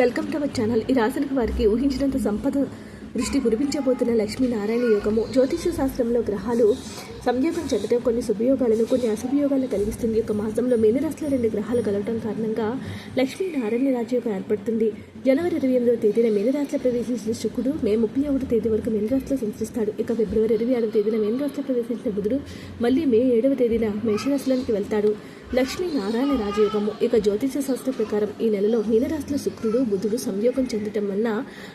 Welcome to our channel. ఈ రాశులకు వారికి ఊహించినంత సంపద దృష్టి కురిపించబోతున్న లక్ష్మీనారాయణ యోగము జ్యోతిష శాస్త్రంలో గ్రహాలు సంయోగం చెందడం కొన్ని శుభయోగాలను కొన్ని అశుభయోగాలను కలిగిస్తుంది. ఒక యొక్క మాసంలో మీనరాశిలో రెండు గ్రహాలు కలవడం కారణంగా లక్ష్మీనారాయణ రాజయోగం ఏర్పడుతుంది. జనవరి ఇరవై ఎనిమిదవ తేదీన మీనరాశిలో ప్రవేశించిన శుక్రుడు మే ముప్పై ఒకటి తేదీ వరకు మీనరాశిలో సంచరిస్తాడు. ఇక ఫిబ్రవరి ఇరవై ఆరవ తేదీన మీనరాశిలో ప్రవేశించిన బుధుడు మళ్ళీ మే ఏడవ తేదీన మేషరాశిలోనికి వెళ్తాడు. లక్ష్మీ నారాయణ రాజయోగము. ఇక జ్యోతిష శాస్త్ర ప్రకారం ఈ నెలలో మీనరాశిలో శుక్రుడు బుధుడు సంయోగం చెందటం వలన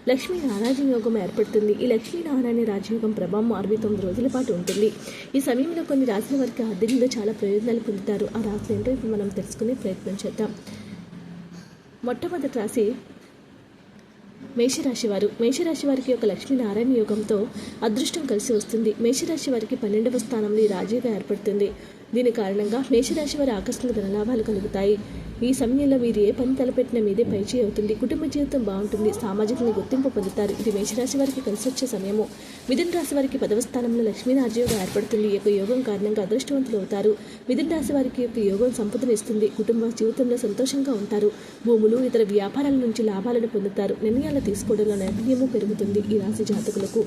లక్ష్మీనారాయణ యోగం ఏర్పడుతుంది. ఈ లక్ష్మీ నారాయణ రాజయోగం ప్రభావం అరవై తొమ్మిది రోజుల పాటు ఉంటుంది. ఈ సమయంలో కొన్ని రాశుల వారికి ఆర్థికంగా చాలా ప్రయోజనాలు పొందుతారు. ఆ రాశులు ఏంటో ఇప్పుడు మనం తెలుసుకునే ప్రయత్నం చేద్దాం. మొట్టమొదటి రాశి మేషరాశి వారు. మేషరాశి వారికి యొక్క లక్ష్మీనారాయణ యోగంతో అదృష్టం కలిసి వస్తుంది. మేషరాశి వారికి పన్నెండవ స్థానంలో ఈ రాజీగా ఏర్పడుతుంది. దీని కారణంగా మేషరాశి వారి ఆకస్మిక ధనలాభాలు కలుగుతాయి. ఈ సమయంలో మీరు ఏ పని తలపెట్టిన మీదే పైచేయి అవుతుంది. కుటుంబ జీవితం బాగుంటుంది. సామాజికంగా గుర్తింపు పొందుతారు. ఇది మేషరాశి వారికి కలిసి వచ్చే సమయము. మిథున రాశి వారికి పదవ స్థానంలో లక్ష్మీ ఏర్పడుతుంది. ఈ యొక్క యోగం కారణంగా అదృష్టవంతులు అవుతారు. మిథున రాశి వారికి యొక్క యోగం సంపదను ఇస్తుంది. కుటుంబ జీవితంలో సంతోషంగా ఉంటారు. భూములు ఇతర వ్యాపారాల నుంచి లాభాలను పొందుతారు. నిర్ణయాలు తీసుకోవడంలో నైపుణ్యము పెరుగుతుంది. ఈ రాశి జాతకులకు.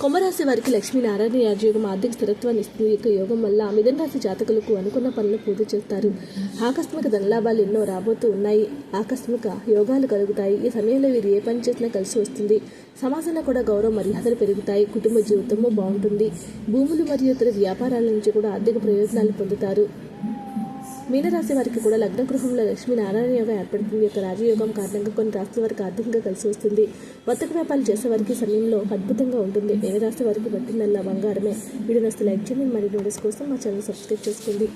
కుంభరాశి వారికి లక్ష్మీనారాయణ రాజయోగం ఆర్థిక స్థిరత్వాన్ని ఇస్తుంది. ఈ యొక్క యోగం వల్ల మిథున రాశి జాతకులకు అనుకున్న పనులు పూర్తి చేస్తారు. ఆకస్మిక ధనలాభాలు ఎన్నో రాబోతూ ఉన్నాయి. ఆకస్మిక యోగాలు కలుగుతాయి. ఈ సమయంలో వీరు ఏ పని చేసినా కలిసి వస్తుంది. సమాజంలో కూడా గౌరవ మర్యాదలు పెరుగుతాయి. కుటుంబ జీవితము బాగుంటుంది. భూములు మరియు ఇతర వ్యాపారాల నుంచి కూడా ఆర్థిక ప్రయోజనాలు పొందుతారు. మీనరాశి వారికి కూడా లగ్న గృహంలో లక్ష్మీ నారాయణ యోగం ఏర్పడుతుంది. యొక్క రాజయోగం కారణంగా కొన్ని రాష్ట్ర వారికి ఆర్థికంగా కలిసి వస్తుంది. వర్తక వ్యాపారాలు చేసే వారికి సమయంలో అద్భుతంగా ఉంటుంది. మీనరాశి వారికి పట్టిందల్లా బంగారమే. వీడియో నస్తే లైక్ చేయండి. మరి వీడియోస్ కోసం మా ఛానల్ సబ్స్క్రైబ్ చేసుకోండి.